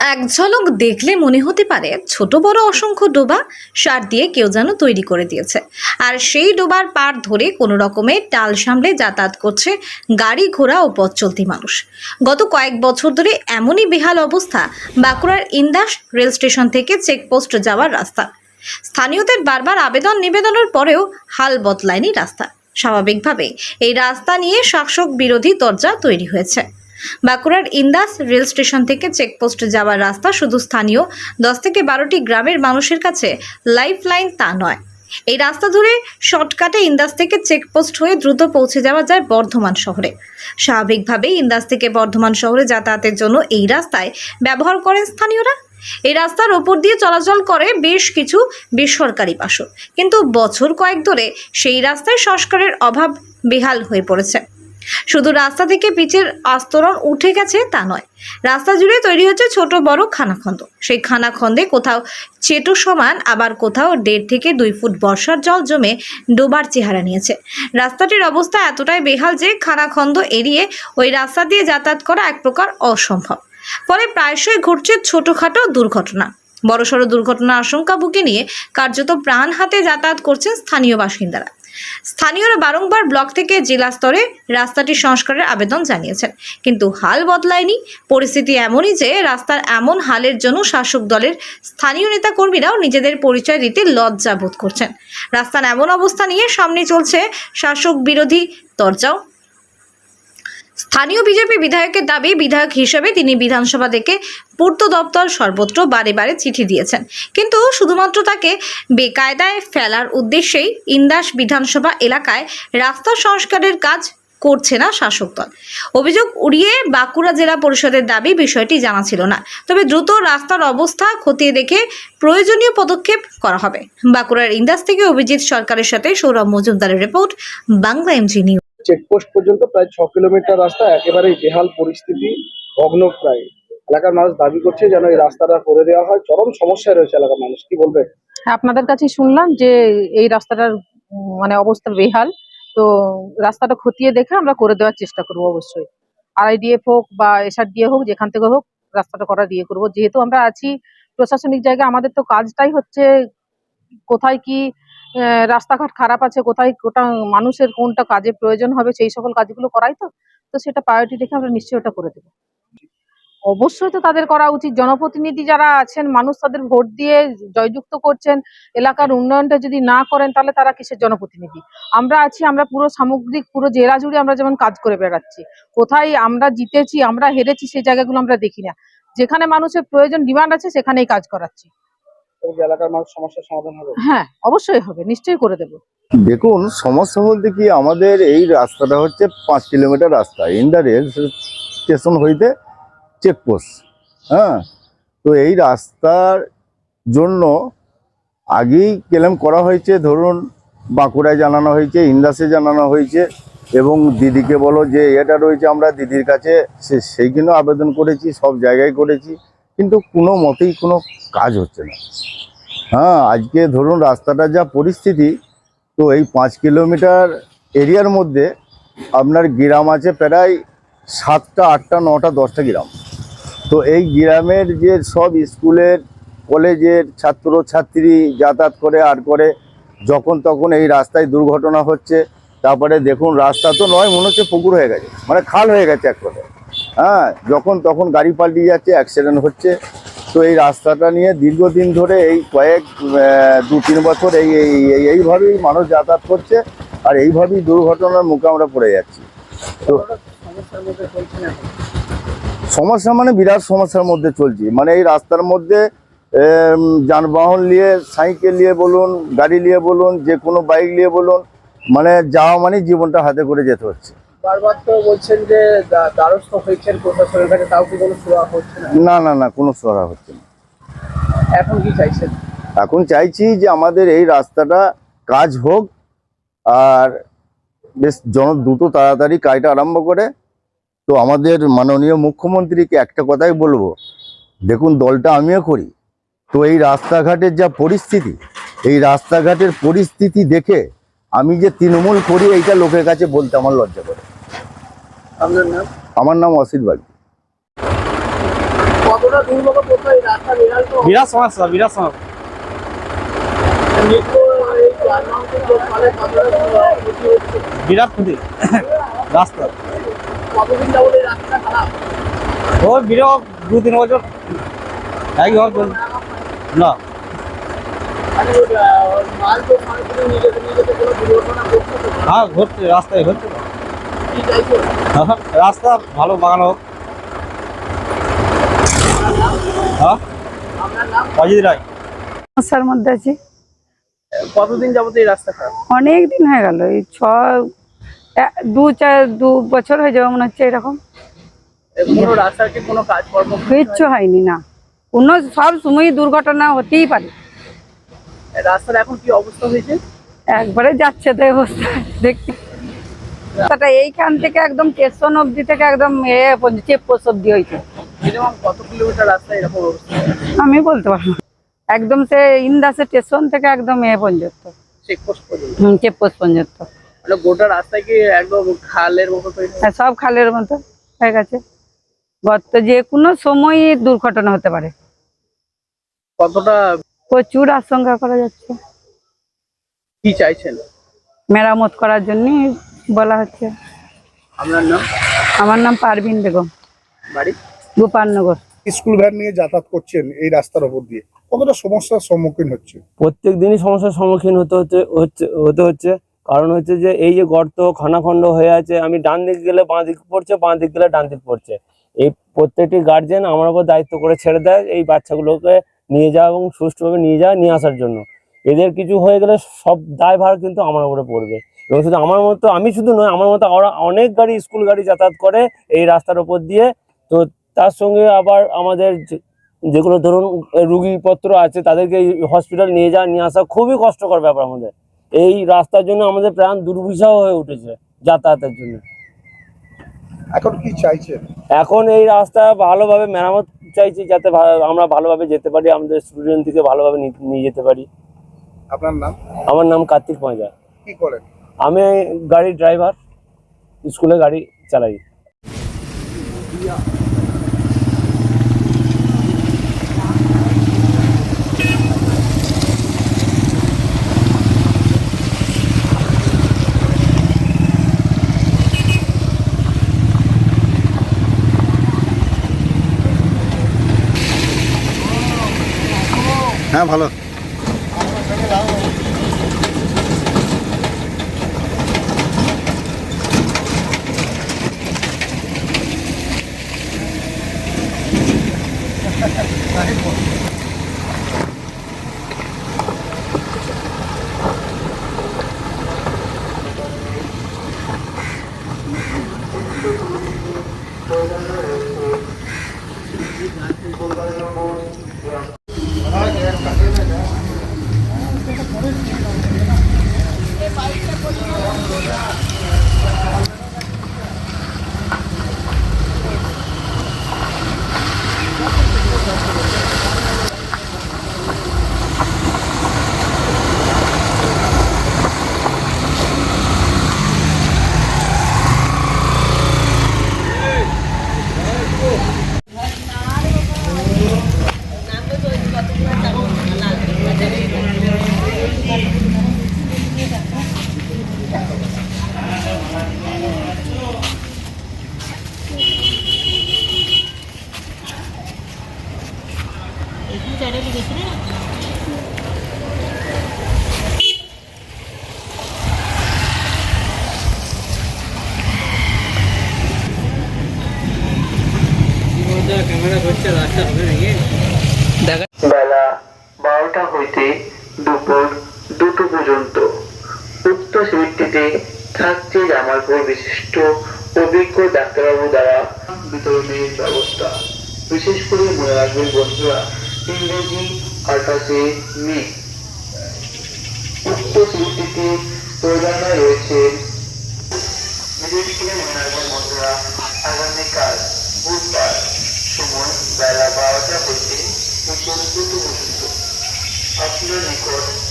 এক ঝলক দেখলে মনে হতে পারে ছোট বড় অসংখ্য ডোবা সার দিয়ে কেউ যেন তৈরি করে দিয়েছে। আর সেই ডোবার পার ধরে কোনো রকমে টাল সামলে যাতায়াত করছে গাড়ি ঘোড়া ও পথ চলতি মানুষ। গত কয়েক বছর ধরে এমনই বেহাল অবস্থা বাঁকুড়ার ইন্দাস রেল স্টেশন থেকে চেকপোস্ট যাওয়ার রাস্তা। স্থানীয়দের বারবার আবেদন নিবেদনের পরেও হাল বদলায়নি রাস্তা। স্বাভাবিকভাবে এই রাস্তা নিয়ে শাসক বিরোধী দরজা তৈরি হয়েছে। বাঁকুড়ার ইন্দাস রেল স্টেশন থেকে চেকপোস্ট যাওয়ার রাস্তা শুধু স্থানীয়। দশ থেকে বারোটি গ্রামের মানুষের কাছে লাইফ লাইন তা নয়। এই রাস্তা ধরে শর্টকাটে ইন্দাস থেকে চেকপোস্ট হয়ে দ্রুত পৌঁছে যাওয়া যায় বর্ধমান শহরে। স্বাভাবিকভাবেই ইন্দাস থেকে বর্ধমান শহরে যাতায়াতের জন্য এই রাস্তায় ব্যবহার করেন স্থানীয়রা। এই রাস্তার ওপর দিয়ে চলাচল করে বেশ কিছু বেসরকারি বাসও। কিন্তু বছর কয়েক ধরে সেই রাস্তায় সংস্কারের অভাব বেহাল হয়ে পড়েছে। শুধু রাস্তা থেকে পিচের আস্তরণ উঠে গেছে তা নয়। রাস্তা জুড়ে তৈরি হচ্ছে ছোট বড় খানাখন্দ। সেই খানাখন্দে কোথাও চেটো সমান, আবার কোথাও দেড় থেকে দুই ফুট বর্ষার জল জমে ডোবার চেহারা নিয়েছে। রাস্তাটির অবস্থা এতটাই বেহাল যে খানাখন্দ এড়িয়ে ওই রাস্তা দিয়ে যাতায়াত করা এক প্রকার অসম্ভব। ফলে প্রায়শই ঘটছে ছোটোখাটো দুর্ঘটনা। বড়সড় দুর্ঘটনার আশঙ্কা বুকে নিয়ে কার্যত প্রাণ হাতে যাতায়াত করছেন স্থানীয় বাসিন্দারা। স্থানীয়রা বারংবার ব্লক থেকে জেলা স্তরে রাস্তাটি সংস্কারের আবেদন জানিয়েছেন। কিন্তু হাল বদলায়নি। পরিস্থিতি এমনই যে রাস্তার এমন হালের জন্য শাসক দলের স্থানীয় নেতা কর্মীরাও নিজেদের পরিচয় দিতে লজ্জা বোধ করছেন। রাস্তার এমন অবস্থা নিয়ে সামনে চলছে শাসক বিরোধী দরজাও স্থানীয় বিজেপি বিধায়কের দাবি, বিধায়ক হিসেবে তিনি বিধানসভা থেকে পূর্ত দপ্তর সর্বত্র বারে বারে চিঠি দিয়েছেন। কিন্তু শুধুমাত্র তাকে বেকায়দায় ফেলার উদ্দেশ্যেই ইন্দাস বিধানসভা এলাকায় রাস্তা সংস্কারের কাজ করছে না শাসক দল। অভিযোগ উড়িয়ে বাঁকুড়া জেলা পরিষদের দাবি বিষয়টি জানা ছিল না। তবে দ্রুত রাস্তার অবস্থা খতিয়ে দেখে প্রয়োজনীয় পদক্ষেপ করা হবে। বাঁকুড়ার ইন্দাস থেকে অভিজিৎ সরকারের সাথে সৌরভ মজুমদারের report, Bangla MG news. Checkpost পর্যন্ত প্রায় ছ কিলোমিটার রাস্তা, একেবারেই বেহাল পরিস্থিতি, ভগ্ন প্রায়। এলাকার মানুষ দাবি করছে যেন এই রাস্তাটা করে দেওয়া হয়। চরম সমস্যায় রয়েছে এলাকার মানুষ, কি বলবে? আপনাদের কাছে শুনলাম যে এই রাস্তাটার মানে অবস্থা বেহাল। তো রাস্তাটা খতিয়ে দেখে আমরা করে দেওয়ার চেষ্টা করব অবশ্যই। আরআইডিএফ হোক বা এসআর দিয়ে হোক, যেখান থেকে হোক, রাস্তাটা করা দিয়ে করব। যেহেতু আমরা আছি প্রশাসনিক জায়গায়, আমাদের তো কাজটাই হচ্ছে কোথায় কি রাস্তাঘাট খারাপ আছে, কোথায় কোটা মানুষের কোনটা কাজে প্রয়োজন হবে, সেই সকল কাজগুলো করাই তো। তো সেটা প্রায়োরিটি রেখে আমরা নিশ্চয়ই ওটা করে দেবো। অবশ্যই তো তাদের করা উচিত। জনপ্রতিনিধি যারা আছেন, মানুষ তাদের ভোট দিয়ে জয়যুক্ত করছেন, এলাকার উন্নয়নটা যদি না করেন, তাহলে তারা কিসের জনপ্রতিনিধি? আমরা আছি, আমরা পুরো সামগ্রিক, পুরো জেলা জুড়ে আমরা যেমন কাজ করে বেড়াচ্ছি। কোথায় আমরা জিতেছি, আমরা হেরেছি, সেই জায়গাগুলো আমরা দেখি না। যেখানে মানুষের প্রয়োজন, ডিমান্ড আছে, সেখানেই কাজ করাচ্ছি। এলাকার মানুষ সমস্যার সমাধান হবে? হ্যাঁ অবশ্যই হবে নিশ্চয়ই করে দেবো। দেখুন সমস্যা বলতে কি আমাদের এই রাস্তাটা হচ্ছে পাঁচ কিলোমিটার রাস্তা। ইন্ডা রেল স্টেশন হইতে চেকপোস্ট হ্যাঁ? তো এই রাস্তার জন্য আগেই ক্লেম করা হয়েছে ধরুন বাঁকুড়ায় জানানো হয়েছে ইন্দাসে জানানো হয়েছে এবং দিদিকে বলো যে এটা রয়েছে আমরা দিদির কাছে সে সেইখানেও আবেদন করেছি সব জায়গায় করেছি। কিন্তু কোনো মতেই কোনো কাজ হচ্ছে না। হ্যাঁ আজকে ধরুন রাস্তাটার যা পরিস্থিতি, তো এই পাঁচ কিলোমিটার এরিয়ার মধ্যে আপনার গ্রাম আছে প্রায় সাতটা, আটটা, নটা, দশটা গ্রাম। তো এই গ্রামের যে সব স্কুলের, কলেজের ছাত্র ছাত্রী যাতায়াত করে আর করে, যখন তখন এই রাস্তায় দুর্ঘটনা হচ্ছে, তারপরে দেখুন রাস্তা তো নয়, মনে হচ্ছে পুকুর হয়ে গেছে মানে খাল হয়ে গেছে এক কথায়। হ্যাঁ যখন তখন গাড়ি পাল্টিয়ে যাচ্ছে অ্যাক্সিডেন্ট হচ্ছে। তো এই রাস্তাটা নিয়ে দীর্ঘদিন ধরে এই কয়েক দু, তিন বছর এই, এই- এই- এইভাবেই মানুষ যাতায়াত করছে আর এইভাবেই দুর্ঘটনার মুখে আমরা পড়ে যাচ্ছি। তো। সমস্যা মানে বিরাট সমস্যার মধ্যে চলছি। মানে এই রাস্তার মধ্যে যানবাহন নিয়ে, সাইকেল নিয়ে বলুন, গাড়ি নিয়ে বলুন, যে কোনো বাইক নিয়ে বলুন মানে যাওয়া মানে জীবনটা হাতে করে যেতে হচ্ছে। বারবার তো বলছেন যে দ্বা- দ্বারস্থ হয়েছেন প্রশাসনের কাছে তাও কি কোনো সুরা হচ্ছে না? না না না কোনো সরা হচ্ছে না। এখন কি চাইছেন? এখন চাইছি যে আমাদের এই রাস্তাটা কাজ হোক আর বেশ জন দ্রুত তাড়াতাড়ি কাজটা আরম্ভ করে। তো আমাদের মাননীয় মুখ্যমন্ত্রীকে একটা কথাই বলব দেখুন দলটা আমিও করি তো এই রাস্তাঘাটের যা পরিস্থিতি এই রাস্তাঘাটের পরিস্থিতি দেখে আমি যে তৃণমূল করি এইটা লোকের কাছে বলতে আমার লজ্জা করে। আপনার নাম আমার নাম অসিত বাগদি কত কতটা দুর্ভোগ পড়তো এই রাস্তা বিড়াল তো বিরাট সমস্যা বিরাট সমস্যা নিত্য এই যানবাহনের ফলে কতটা ক্ষতি হচ্ছে বিরাট ক্ষতি রাস্তা কতদিন যাবত এই রাস্তাটা খারাপ ওই বিরাট দু তিন বছর একই হবে চলছে। না মানে আহ, মাল তো মানুষ নিয়ে যেতে নিয়ে যেতে কোনো দুর্ঘটনা ঘটছে তো হ্যাঁ ঘটছে রাস্তায় ঘটছে না। কি চাইছো হ্যাঁ, রাস্তা ভালো বাগানো হোক। হ্যাঁ অজিত রায়। সমস্যার মধ্যে আছি। কতদিন যাবত এই রাস্তা খারাপ অনেক দিন হয়ে গেল এই ছ দু চার দু বছর হয়ে যাবে মনে হচ্ছে এরকম। কোনো রাস্তার কি কোনো কাজকর্ম? কিচ্ছু হয়নি না। কোনো সব সময় দুর্ঘটনা হতেই পারে। রাস্তার এখন কি অবস্থা হয়েছে? একবারে যাচ্ছে তো অবস্থা দেখতে রাস্তাটা এইখান থেকে একদম স্টেশন অবধি থেকে একদম এ চেক পোস্ট অবধি হয়েছে মিনিমাম কত কিলোমিটার রাস্তা এরকম অবস্থা? আমি বলতে পারব একদম সে ইন্দাসের স্টেশন থেকে একদম এ পর্যন্ত। চেকপোস্ট পর্যন্ত? মানে গোটা রাস্তায় কি একদম খালের মতো হ্যাঁ, সব খালের মতো হয়ে গেছে। গত যে কোনো সময়ই দুর্ঘটনা হতে পারে। কতটা প্রচুর আশঙ্কা করা যাচ্ছে। কি চাইছেন? মেরামত করার জন্য বলা হচ্ছে। আপনার নাম? আমার নাম পারভিন বেগম। বাড়ি? গোপালনগর। স্কুল ভ্যান নিয়ে যাতায়াত করছেন এই রাস্তার ওপর দিয়ে। কতটা সমস্যার সম্মুখীন হচ্ছে? প্রত্যেক দিনই সমস্যার সম্মুখীন হতে হচ্ছে হচ্ছে হতে হচ্ছে। কারণ হচ্ছে যে এই যে গর্ত খানাখন্ড হয়ে আছে আমি ডান দিক গেলে বাঁ দিক পড়ছে বাঁ দিক গেলে ডান দিক পড়ছে। এই প্রত্যেকটি গার্জেন আমার উপর দায়িত্ব করে ছেড়ে দেয় এই বাচ্চাগুলোকে নিয়ে যাওয়া এবং সুষ্ঠুভাবে নিয়ে যাওয়া নিয়ে আসার জন্য। এদের কিছু হয়ে গেলে সব দায়ভার কিন্তু আমার উপরে পড়বে। এবং শুধু আমার মতো আমি শুধু নয় আমার মতো অনেক গাড়ি স্কুল গাড়ি যাতায়াত করে এই রাস্তার ওপর দিয়ে। তো তার সঙ্গে আবার আমাদের যেগুলো ধরুন রুগীপত্র আছে তাদেরকে হসপিটাল নিয়ে যাওয়া নিয়ে আসা খুবই কষ্টকর ব্যাপার আমাদের। এই রাস্তার জন্য আমাদের প্রাণ দুর্বিষহ হয়ে উঠেছে যাতায়াতের জন্য। এখন কি চাইছেন? এখন এই রাস্তা ভালোভাবে মেরামত চাইছি যাতে আমরা ভালোভাবে যেতে পারি আমাদের স্টুডেন্ট থেকে ভালোভাবে নিয়ে যেতে পারি। আপনার নাম? আমার নাম কার্তিক পাঁজা কি করেন? আমি গাড়ির ড্রাইভার স্কুলে গাড়ি চালাই থাকছে জামালপুর বিশিষ্ট অভিজ্ঞ ডাক্তারবাবু দ্বারা বিতরণের ব্যবস্থা। বিশেষ করে মনে রাখবেন বন্ধুরা, ইংরেজি আঠাশে মে। উক্ত শিবিরটিতে প্রদানে রয়েছে। বিশেষ করে মনে রাখবেন বন্ধুরা, আগামীকাল বুধবার সময় বেলা বারোটা পর্যন্ত। আপনার নিকট